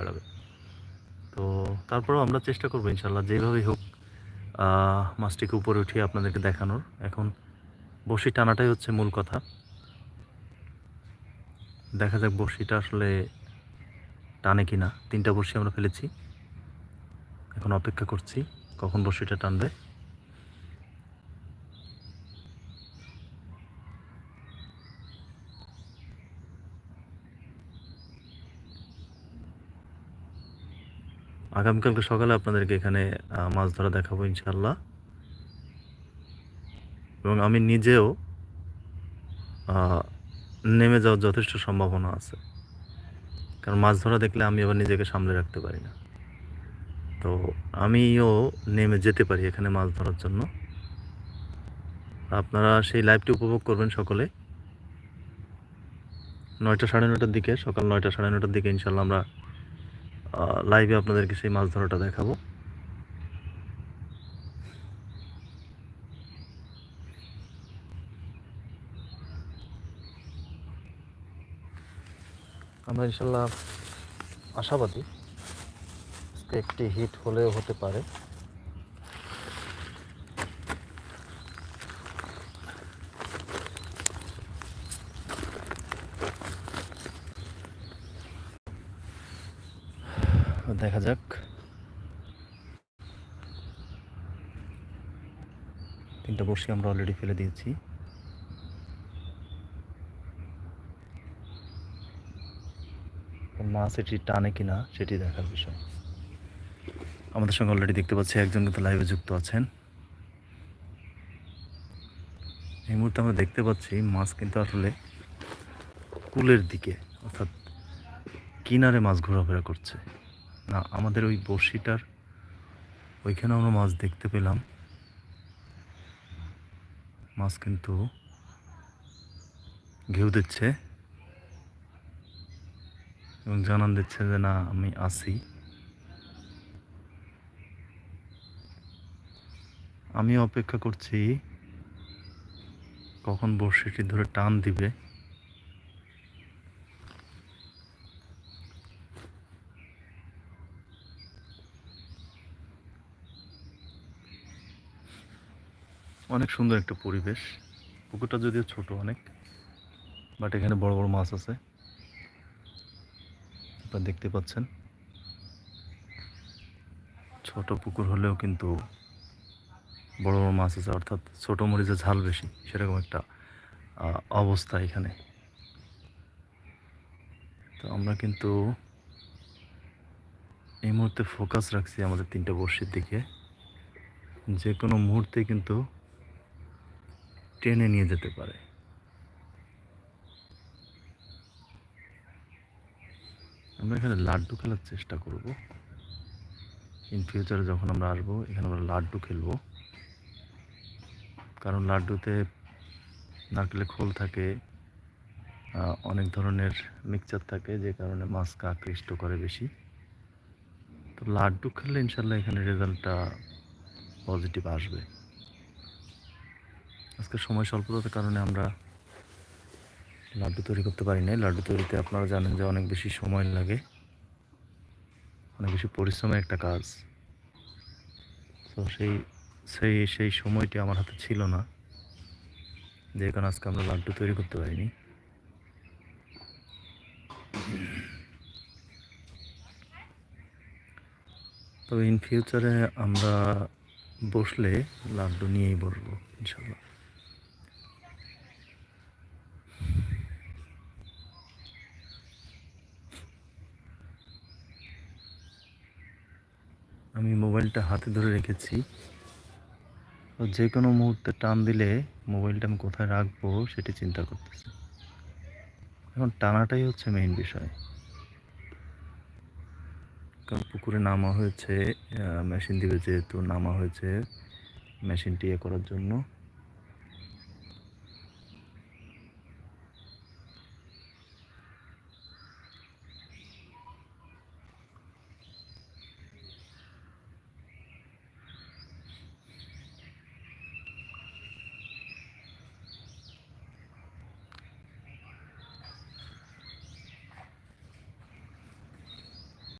দাঁড়াবে। তো তারপরেও আমরা চেষ্টা করব ইনশাল্লাহ, যেভাবেই হোক মাছটিকে উপরে উঠিয়ে আপনাদেরকে দেখানোর। এখন বসি টানাটাই হচ্ছে মূল কথা। দেখা যাক বসিটা আসলে টানে কিনা। তিনটা বসি আমরা ফেলেছি। এখন অপেক্ষা করছি কখন বসিটা টানবে। আগামীকালকে সকালে আপনাদেরকে এখানে মাছ ধরা দেখাবো ইনশাল্লাহ এবং আমি নিজেও নেমে যাওয়ার যথেষ্ট সম্ভাবনা আছে। কারণ মাছ ধরা দেখলে আমি আবার নিজেকে সামলে রাখতে পারি না। তো আমিও নেমে যেতে পারি এখানে মাছ ধরার জন্য। আপনারা সেই লাইভটি উপভোগ করবেন সকলে। নয়টা সাড়ে নটার দিকে, সকাল নয়টা সাড়ে নটার দিকে ইনশাল্লাহ আমরা লাইভে আপনাদেরকে সেই মাছ ধরাটা দেখাবো। আমরা ইনশাল্লাহ আশাবাদী একটি হিট হলেও হতে পারে। দেখা যাক। তিনটা বড়শি আমরা অলরেডি ফেলে দিয়েছি। মাছ এটি টানে কিনা, সেটি দেখার বিষয়। আমাদের সঙ্গে অলরেডি দেখতে পাচ্ছি একজন কিন্তু লাইভে যুক্ত আছেন। এই মুহূর্তে আমরা দেখতে পাচ্ছি মাছ কিন্তু আসলে কুলের দিকে, অর্থাৎ কিনারে মাছ ঘোরাফেরা করছে। না, আমাদের ওই বড়শিটার ওইখানে আমরা মাছ দেখতে পেলাম। মাছ কিন্তু ঘেউ দিচ্ছে এবং জানান দিচ্ছে যে, না, আমি আছি। আমি অপেক্ষা করছি কখন বড়শিটি ধরে টান দিবে। অনেক সুন্দর একটা পরিবেশ। পুকুরটা যদিও ছোট অনেক বাট এখানে বড় বড় মাছ আছে। আপনারা দেখতে পাচ্ছেন। ছোট পুকুর হলেও কিন্তু বড় বড় মাছ আছে, অর্থাৎ ছোট মরিচের ঝাল বেশি, সেরকম একটা অবস্থা এখানে। তো আমরা কিন্তু এই মুহূর্তে ফোকাস রাখছি আমাদের তিনটা বর্ষির দিকে। যে কোনো মুহূর্তে কিন্তু টেনে নিয়ে যেতে পারে। আমরা এখানে লাড্ডু খেলার চেষ্টা করব। ইন ফিউচারে যখন আমরা আসব, এখানে আমরা লাড্ডু খেলব। কারণ লাড্ডুতে নারকেলের খোল থাকে অনেক ধরনের মিক্সচার থাকে, যে কারণে মাছকে আকৃষ্ট করে বেশি। তো লাড্ডু খেললে ইনশাল্লাহ এখানে রেজাল্টটা পজিটিভ আসবে। আজকে সময় স্বল্পতার কারণে আমরা লাড্ডু তৈরি করতে পারি নাই। লাড্ডু তৈরিতে আপনারা জানেন যে অনেক বেশি সময় লাগে, অনেক বেশি পরিশ্রমের একটা কাজ। তো সেই সেই সেই সময়টি আমার হাতে ছিল না। যে কারণে আজকে আমরা লাড্ডু তৈরি করতে পারিনি। তবে ইন ফিউচারে আমরা বসলে লাড্ডু নিয়েই বসবো ইনশাল্লাহ আমি মোবাইলটা হাতে ধরে রেখেছি। তো যে কোনো মুহূর্তে টান দিলে মোবাইলটা আমি কোথায় রাখব সেটি চিন্তা করতেছি। এখন টানাটাই হচ্ছে মেইন বিষয়। কারণ পুকুরে নামা হয়েছে মেশিন দিবে যেহেতু, নামা হয়েছে মেশিনটি ইয়ে করার জন্য।